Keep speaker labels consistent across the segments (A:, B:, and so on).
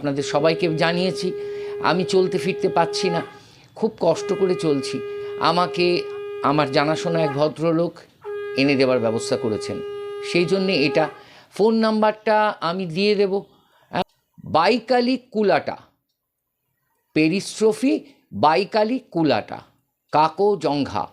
A: আপনাদের সবাইকে জানিয়েছি, আমি চলতে ফিরতে পাচ্ছি না। খুব কষ্ট করে চলছি। আমাকে, আমার জানাশোনা এক ভদ্রলোক এনে দেওয়ার ব্যবস্থা করেছেন। সেই জন্যে এটা, ফোন নাম্বারটা আমি দিয়ে দেব। বাইকালি কুলাটা। পেরিস্ট্রফি, বাইকালি কুলাটা। কাকো জংঘা।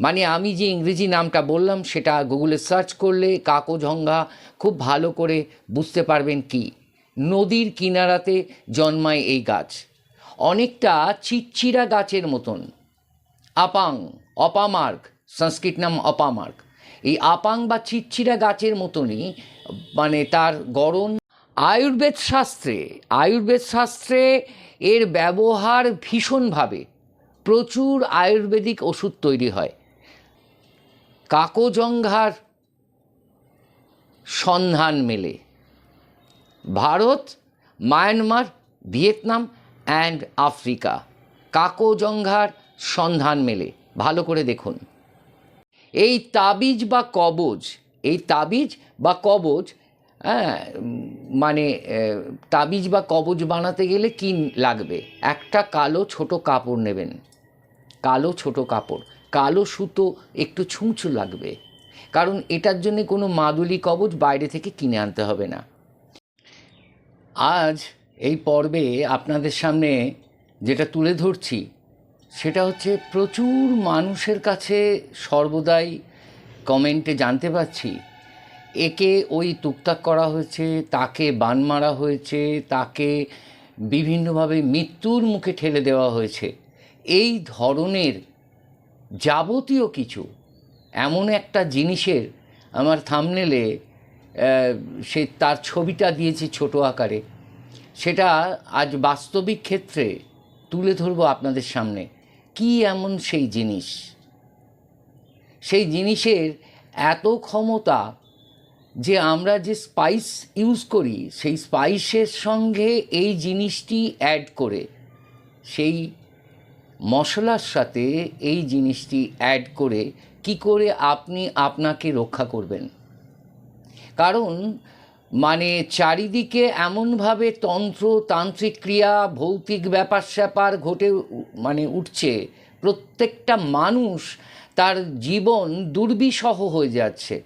A: মানে আমি যে ইংরেজি নামটা বললাম, সেটা গুগলে সার্চ করলে কাকোঝঙ্গা খুব ভালো করে বুঝতে পারবেন কি। নদীর কিনারাতে জন্মায় এই গাছ। অনেকটা চিচ্চিরা গাছের মতন। আপাং, অপামার্গ, সংস্কৃত নাম অপামার্গ। এই আপাং বা চিচ্চিরা গাছের মতনই মানে তার গড়ন আয়ুর্বেদ শাস্ত্রে আয়ুর্বেদ শাস্ত্রে এর ব্যবহার ভীষণভাবে প্রচুর আয়ুর্বেদিক ওষুধ তৈরি হয়। কাকোজঙ্ঘার সন্ধান মেলে। Bharat, Myanmar, Vietnam and Africa. কাকোজঙ্ঘার সন্ধান মেলে। ভালো করে দেখুন। এই তাবিজ বা কবজ, এই তাবিজ বা কবজ হ্যাঁ মানে তাবিজ বা কবজ বানাতে গেলে কি লাগবে? একটা কালো ছোট কাপড় নেবেন। কালো ছোট কাপড়। কালো সুতো একটু ছুঁচু লাগবে। কারণ এটার জন্য কোনো মাদুলি কবজ বাইরে থেকে কিনে আনতে হবে না। আজ এই পর্বে আপনাদের সামনে যেটা তুলে ধরছি, সেটা হচ্ছে প্রচুর মানুষের কাছে সর্বদাই কমেন্টে জানতে পারছি, একে ওই তুকতাক করা হয়েছে, তাকে বান মারা হয়েছে, তাকে বিভিন্নভাবে মৃত্যুর মুখে ঠেলে দেওয়া হয়েছে। এই ধরনের যাবতীয় কিছু, এমন একটা জিনিসের আমার থামনেলে সে তার ছবিটা দিয়েছি ছোট আকারে। সেটা আজ বাস্তবিক ক্ষেত্রে তুলে ধরবো আপনাদের সামনে। কি এমন সেই জিনিস? সেই জিনিসের এত ক্ষমতা যে আমরা যে স্পাইস ইউজ করি, সেই স্পাইসের সঙ্গে এই জিনিসটি অ্যাড করে, সেই মশলার সাথে এই জিনিসটি অ্যাড করে, কি করে আপনি আপনাকে রক্ষা করবেন? কারণ মানে চারিদিকে এমনভাবে তন্ত্র, তান্ত্রিক ক্রিয়া, ভৌতিক ব্যাপার স্যাপার ঘটে মানে উঠছে, প্রত্যেকটা মানুষ তার জীবন দুর্বিষহ হয়ে যাচ্ছে।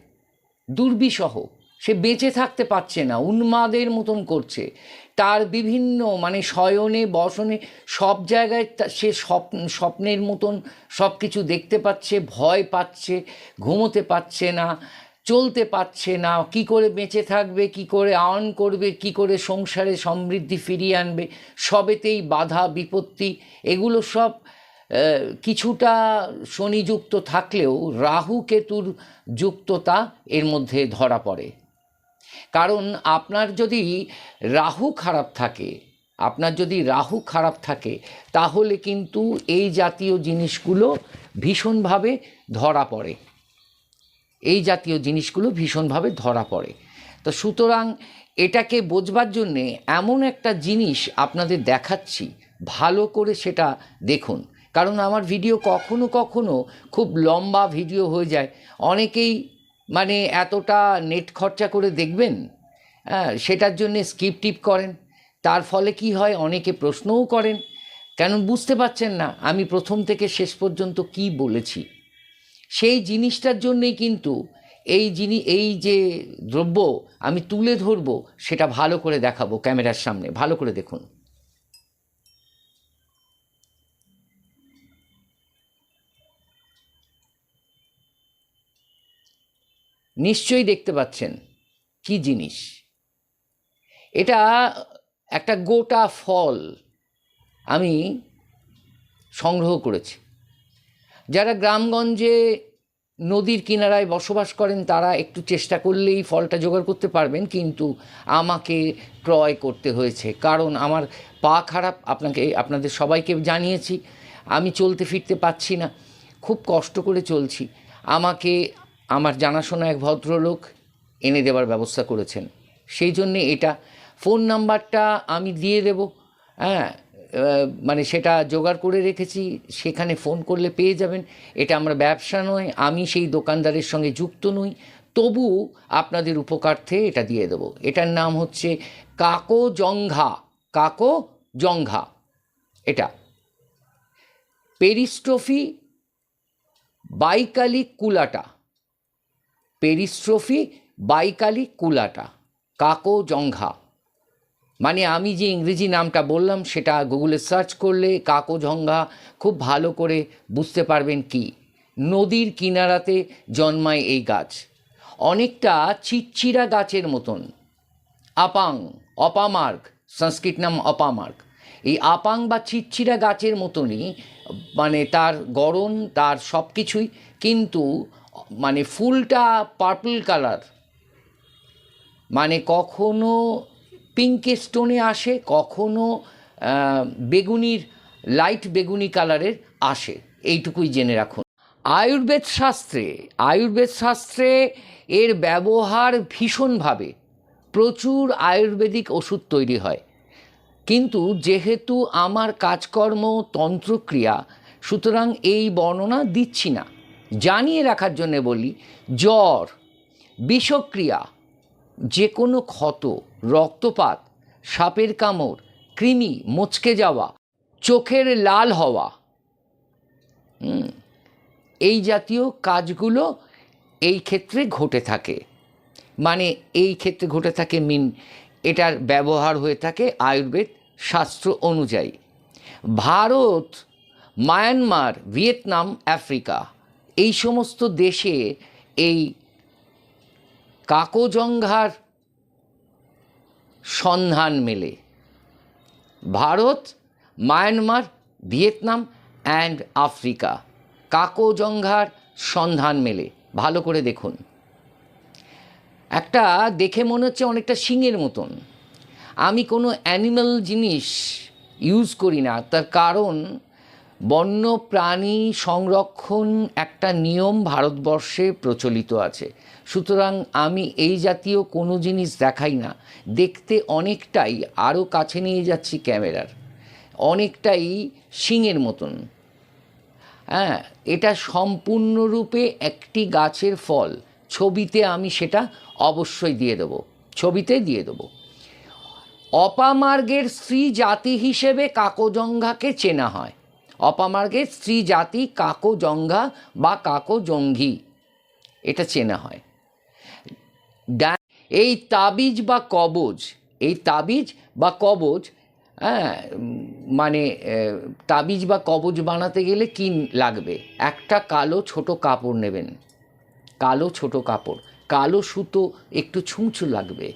A: দুর্বিষহ। সে বেঁচে থাকতে পারছে না, উন্মাদের মতন করছে। তার বিভিন্ন মানে শয়নে, বসনে, সব জায়গায় সে স্বপ্ন স্বপ্নের মতন সব কিছু দেখতে পাচ্ছে, ভয় পাচ্ছে, ঘুমোতে পারছে না। চলতে পারছে না, কি করে বেঁচে থাকবে, কি করে আর্ন করবে, কি করে সংসারে সমৃদ্ধি ফিরিয়ে আনবে, সবেতেই বাধা, বিপত্তি, এগুলো সব কিছুটা শনিযুক্ত থাকলেও রাহু কেতুর যুক্ততা এর মধ্যে ধরা পড়ে। কারণ আপনার যদি রাহু খারাপ থাকে, আপনার যদি রাহু খারাপ থাকে, তাহলে কিন্তু এই জাতীয় জিনিসগুলো ভীষণভাবে ধরা পড়ে। এই জাতীয় জিনিসগুলো ভীষণভাবে ধরা পড়ে। তো সুতরাং এটাকে বোঝবার জন্যে এমন একটা জিনিস আপনাদের দেখাচ্ছি, ভালো করে সেটা দেখুন। কারণ আমার ভিডিও কখনো কখনো খুব লম্বা ভিডিও হয়ে যায়। অনেকেই মানে এতটা নেট খরচা করে দেখবেন হ্যাঁ সেটার জন্যে স্কিপ টিপ করেন। তার ফলে কি হয়? অনেকে প্রশ্নও করেন। কেন? বুঝতে পারছেন না আমি প্রথম থেকে শেষ পর্যন্ত কি বলেছি। সেই জিনিসটার জন্যেই কিন্তু এই জিনি, এই যে দ্রব্য আমি তুলে ধরবো, সেটা ভালো করে দেখাবো ক্যামেরার সামনে। ভালো করে দেখুন। নিশ্চয়ই দেখতে পাচ্ছেন কি জিনিস। এটা একটা গোটা ফল আমি সংগ্রহ করেছি। যারা গ্রামগঞ্জে নদীর কিনারায় বসবাস করেন, তারা একটু চেষ্টা করলেই ফলটা জোগাড় করতে পারবেন, কিন্তু আমাকে ক্রয় করতে হয়েছে। কারণ আমার পা খারাপ, আপনাকে, আপনাদের সবাইকে জানিয়েছি, আমি চলতে ফিরতে পাচ্ছি না। খুব কষ্ট করে চলছি। আমাকে, আমার জানাশোনা এক ভদ্রলোক এনে দেওয়ার ব্যবস্থা করেছেন। সেই জন্যে এটা, ফোন নাম্বারটা আমি দিয়ে দেব। হ্যাঁ মানে সেটা জোগাড় করে রেখেছি, সেখানে ফোন করলে পেয়ে যাবেন। এটা আমরা ব্যবসা নয়, আমি সেই দোকানদারের সঙ্গে যুক্ত নই। তবু আপনাদের উপকার্থে এটা দিয়ে দেবো। এটার নাম হচ্ছে কাকো জঙ্ঘা কাকো জঙ্ঘা এটা। পেরিস্ট্রফি বাইকালি কুলাটা। পেরিস্ট্রফি বাইকালি কুলাটা, কাকো জঙ্ঘা মানে আমি যে ইংরেজি নামটা বললাম, সেটা গুগলে সার্চ করলে কাকো জঙ্ঘা খুব ভালো করে বুঝতে পারবেন কি। নদীর কিনারাতে জন্মায় এই গাছ। অনেকটা চিচ্চিরা গাছের মতন। আপাং, অপামার্গ, সংস্কৃত নাম অপামার্গ। এই আপাং বা চিচ্চিরা গাছের মতনই মানে তার গড়ন, তার সব কিছুই কিন্তু মানে ফুলটা পার্পল কালার মানে কখনো পিঙ্ক স্টোনে আসে, কখনো বেগুনির, লাইট বেগুনি কালারের আসে। এইটুকুই জেনে রাখুন। আয়ুর্বেদ শাস্ত্রে আয়ুর্বেদ শাস্ত্রে এর ব্যবহার ভীষণভাবে প্রচুর আয়ুর্বেদিক ওষুধ তৈরি হয়। কিন্তু যেহেতু আমার কাজকর্ম তন্ত্রক্রিয়া, সুতরাং এই বর্ণনা দিচ্ছি না। জানিয়ে রাখার জন্য বলি, জ্বর, বিষক্রিয়া যে কোনো ক্ষত রক্তপাত, সাপের কামড়, কৃমি, মচকে যাওয়া, চোখের লাল হওয়া। এই জাতীয় কাজগুলো এই ক্ষেত্রে ঘটে থাকে। মানে এই ক্ষেত্রে ঘটে থাকে মিন এটার ব্যবহার হয়ে থাকে আয়ুর্বেদ শাস্ত্র অনুযায়ী। ভারত, মায়ানমার, ভিয়েতনাম, আফ্রিকা, এই সমস্ত দেশে এই কাকোজঙ্ঘার সন্ধান মেলে। Bharat, Myanmar, Vietnam and Africa. কাকোজঙ্ঘার সন্ধান মেলে। ভালো করে দেখুন। একটা দেখে মনে হচ্ছে অনেকটা শিঙের মতন। আমি কোনো অ্যানিম্যাল জিনিস ইউজ করি না। তার কারণ বন্য প্রাণী সংরক্ষণ একটা নিয়ম ভারতবর্ষে প্রচলিত আছে। সুতরাং আমি এই জাতীয় কোনো জিনিস দেখাই না। দেখতে অনেকটাই আরও কাছে নিয়ে যাচ্ছি ক্যামেরার। অনেকটাই শিঙের মতন। হ্যাঁ এটা সম্পূর্ণরূপে একটি গাছের ফল। ছবিতে আমি সেটা অবশ্যই দিয়ে দেবো। ছবিতে দিয়ে দেবো। অপামার্গের স্ত্রী জাতি হিসেবে কাকজঙ্ঘাকে চেনা হয়। অপামার্গের স্ত্রী জাতি কাকো জঙ্ঘা বা কাকো জঙ্ঘি। এটা চেনা হয়। এই তাবিজ বা কবজ, এই তাবিজ বা কবজ হ্যাঁ মানে তাবিজ বা কবজ বানাতে গেলে কি লাগবে? একটা কালো ছোট কাপড় নেবেন। কালো ছোট কাপড়, কালো সুতো একটু ছুঁচু লাগবে।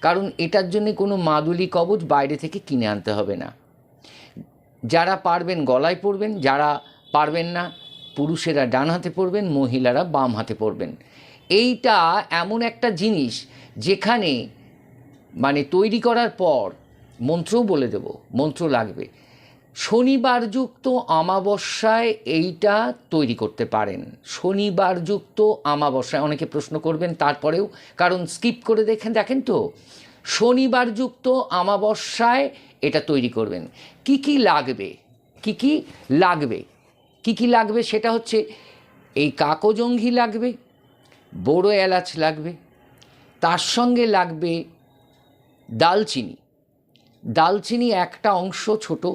A: কারণ এটার জন্য কোনো মাদুলি কবচ বাইরে থেকে কিনে আনতে হবে না। যারা পারবেন গলায় পরবেন, যারা পারবেন না, পুরুষেরা ডান হাতে পরবেন, মহিলারা বাম হাতে পরবেন। এইটা এমন একটা জিনিস যেখানে মানে তৈরি করার পর মন্ত্রও বলে দেব, মন্ত্র লাগবে। শনিবারযুক্ত অমাবস্যায় এইটা তৈরি করতে পারেন। শনিবারযুক্ত অমাবস্যায় অনেকে প্রশ্ন করবেন তারপরেও, কারণ স্কিপ করে দেখেন দেখেন তো? শনিবারযুক্ত অমাবস্যায় এটা তৈরি করবেন। কি কি লাগবে? কি কি লাগবে? কি কি লাগবে সেটা হচ্ছে, এই কাকজঙ্ঘি লাগবে, বড় এলাচ লাগবে, তার সঙ্গে লাগবে দালচিনি দালচিনি একটা অংশ ছোট,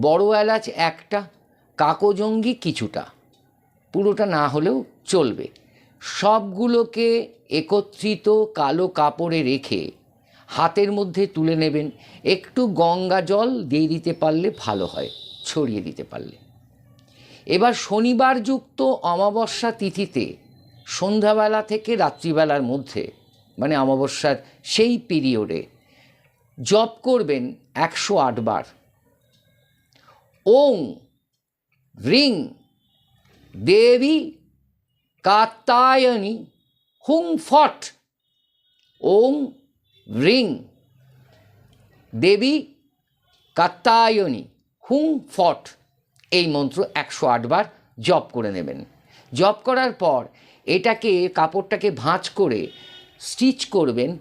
A: বড় এলাচ একটা কাকজঙ্গি কিছুটা। পুরোটা না হলেও চলবে। সবগুলোকে একত্রিত কালো কাপড়ে রেখে হাতের মধ্যে তুলে নেবেন। একটু গঙ্গা জল দিয়ে দিতে পারলে ভালো হয়, ছড়িয়ে দিতে পারলে। এবার শনিবার যুক্ত অমাবস্যা তিথিতে সন্ধ্যাবেলা থেকে রাত্রিবেলার মধ্যে মানে অমাবস্যার সেই পিরিয়ডে জপ করবেন একশো আটবার ওং, রিং, দেবী, কাত্তায়নী, হুং ফট, ওং রিং দেবী কাত্তায়নী হুং ফট এই মন্ত্র একশো আটবার জপ করে নেবেন। জপ করার পর এটাকে, কাপড়টাকে ভাঁজ করে স্টিচ করবেন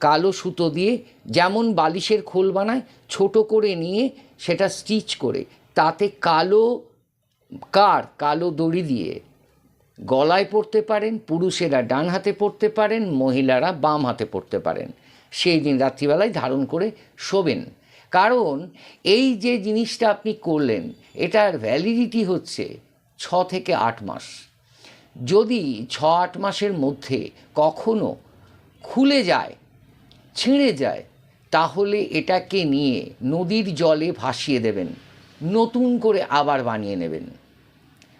A: কালো সুতো দিয়ে, যেমন বালিশের খোল বানায়, ছোট করে নিয়ে সেটা স্টিচ করে, তাতে কালো কার, কালো দড়ি দিয়ে গলায় পড়তে পারেন, পুরুষেরা ডান হাতে পড়তে পারেন, মহিলারা বাম হাতে পড়তে পারেন। সেই দিন রাত্রিবেলায় ধারণ করে শোবেন। কারণ এই যে জিনিসটা আপনি করলেন, এটার ভ্যালিডিটি হচ্ছে ছ থেকে আট মাস। যদি ছ আট মাসের মধ্যে কখনো খুলে যায়, ছিঁড়ে যায়, তাহলে এটাকে নিয়ে নদীর জলে ভাসিয়ে দেবেন। নতুন করে আবার বানিয়ে নেবেন।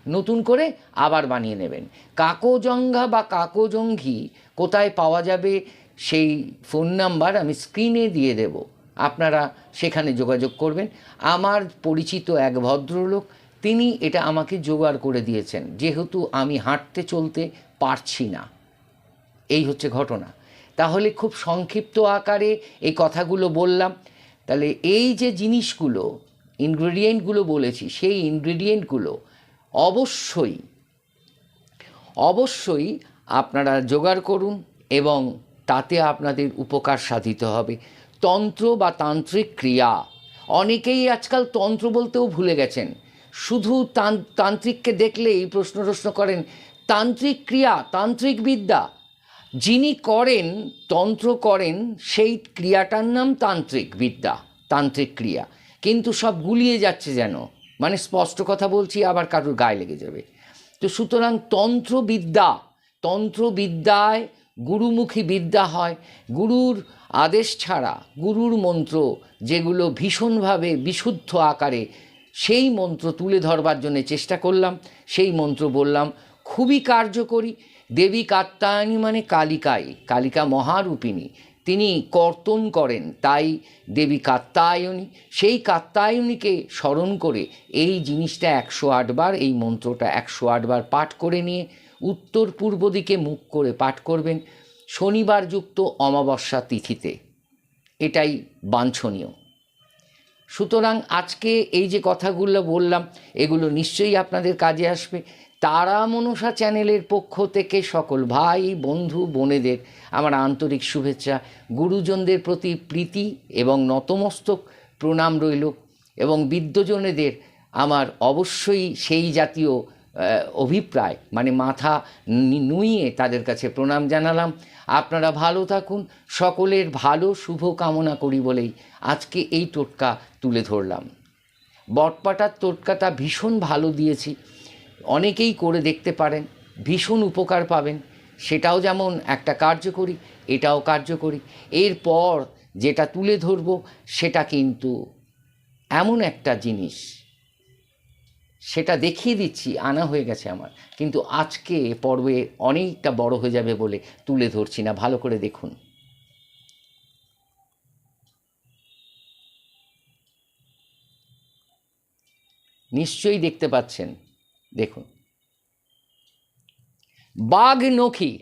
A: নতুন করে আবার বানিয়ে নেবেন। কাকোজঙ্ঘা বা কাকোজঙ্ঘি কোথায় পাওয়া যাবে সেই ফোন নাম্বার আমি স্ক্রিনে দিয়ে দেব। আপনারা সেখানে যোগাযোগ করবেন। আমার পরিচিত এক ভদ্রলোক, তিনি এটা আমাকে জোগাড় করে দিয়েছেন, যেহেতু আমি হাঁটতে চলতে পারছি না। এই হচ্ছে ঘটনা। তাহলে খুব সংক্ষিপ্ত আকারে এই কথাগুলো বললাম। তাহলে এই যে জিনিসগুলো, ইনগ্রেডিয়েন্টগুলো বলেছি, সেই ইনগ্রেডিয়েন্টগুলো অবশ্যই অবশ্যই আপনারা জোগাড় করুন এবং তাতে আপনাদের উপকার সাধিত হবে। তন্ত্র বা তান্ত্রিক ক্রিয়া। অনেকেই আজকাল তন্ত্র বলতেও ভুলে গেছেন। শুধু তান- তান্ত্রিককে দেখলেই প্রশ্ন প্রশ্ন করেন, তান্ত্রিক ক্রিয়া, তান্ত্রিক বিদ্যা? যিনি করেন, তন্ত্র করেন, সেই ক্রিয়াটার নাম তান্ত্রিক বিদ্যা, তান্ত্রিক ক্রিয়া। কিন্তু সব গুলিয়ে যাচ্ছে যেন। মানে স্পষ্ট কথা বলছি, আবার কারোর গায়ে লেগে যাবে। তো সুতরাং তন্ত্রবিদ্যা, তন্ত্রবিদ্যায় গুরুমুখী বিদ্যা হয়। গুরুর আদেশ ছাড়া গুরুর মন্ত্র যেগুলো ভীষণভাবে বিশুদ্ধ আকারে, সেই মন্ত্র তুলে ধরবার জন্য চেষ্টা করলাম। সেই মন্ত্র বললাম, খুবই কার্যকরী। দেবী কাত্তায়নী মানে কালিকাই, কালিকা মহারূপিণী। তিনি কর্তন করেন, তাই দেবী কাত্তায়নী সেই কাত্তায়নীকে স্মরণ করে এই জিনিসটা একশো আটবার এই মন্ত্রটা একশো আটবার পাঠ করে নিয়ে উত্তর পূর্ব দিকে মুখ করে পাঠ করবেন শনিবার যুক্ত অমাবস্যা তিথিতে। এটাই বাঞ্ছনীয়। সুতরাং আজকে এই যে কথাগুলো বললাম, এগুলো নিশ্চয়ই আপনাদের কাজে আসবে। তারা মনসা চ্যানেলের পক্ষ থেকে সকল ভাই, বন্ধু, বোনেদের আমার আন্তরিক শুভেচ্ছা, গুরুজনদের প্রতি প্রীতি এবং নতমস্তক প্রণাম রইল এবং বিদ্যজনেদের আমার অবশ্যই সেই জাতীয় অভিপ্রায় মানে মাথা নুইয়ে তাদের কাছে প্রণাম জানালাম। আপনারা ভালো থাকুন, সকলের ভালো শুভ কামনা করি বলেই আজকে এই টোটকা তুলে ধরলাম। বটপাটার টোটকাটা ভীষণ ভালো দিয়েছি, অনেকেই করে দেখতে পারেন, ভীষণ উপকার পাবেন, সেটাও যেমন একটা কার্যকরী, এটাও কার্যকরী। এরপর যেটা তুলে ধরব, সেটা কিন্তু এমন একটা জিনিস সেটা দেখিয়ে দিচ্ছি, আনা হয়ে গেছে আমার। কিন্তু আজকে পর্বে অনেকটা বড় হয়ে যাবে বলে তুলে ধরছি না, ভালো করে দেখুন। নিশ্চয়ই দেখতে পাচ্ছেন, দেখুন। বাঘ নখি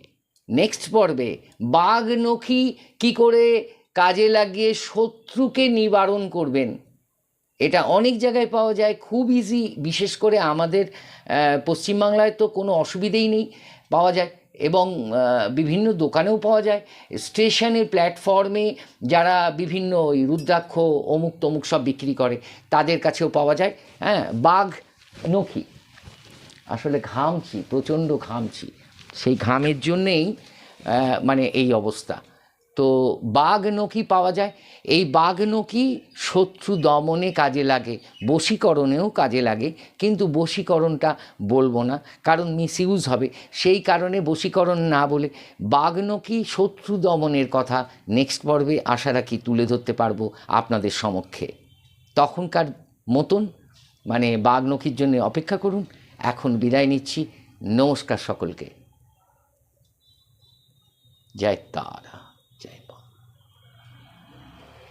A: নেক্সট পর্বে, বাঘ নখি কি করে কাজে লাগিয়ে শত্রুকে নিবারণ করবেন? এটা অনেক জায়গায় পাওয়া যায়, খুব ইজি বিশেষ করে আমাদের পশ্চিমবাংলায় তো কোনো অসুবিধেই নেই, পাওয়া যায়। এবং বিভিন্ন দোকানেও পাওয়া যায়। স্টেশনের প্ল্যাটফর্মে যারা বিভিন্ন ওই রুদ্রাক্ষ, অমুক তমুক সব বিক্রি করে, তাদের কাছেও পাওয়া যায়। হ্যাঁ বাঘ, নখি। আসলে ঘামছি, প্রচণ্ড ঘামছি। সেই ঘামের জন্যেই মানে এই অবস্থা। তো বাঘ নখি পাওয়া যায়। এই বাঘ নখি শত্রু দমনে কাজে লাগে, বশীকরণেও কাজে লাগে। কিন্তু বশীকরণটা বলব না, কারণ মিসইউজ হবে। সেই কারণে বশীকরণ না বলে বাঘ নখি শত্রু দমনের কথা নেক্সট পর্বে আশা রাখি তুলে ধরতে পারব আপনাদের সমক্ষে। তখনকার মতন মানে বাঘনখির জন্য অপেক্ষা করুন। এখন বিদায় নিচ্ছি। নমস্কার সকলকে। জয় তারা।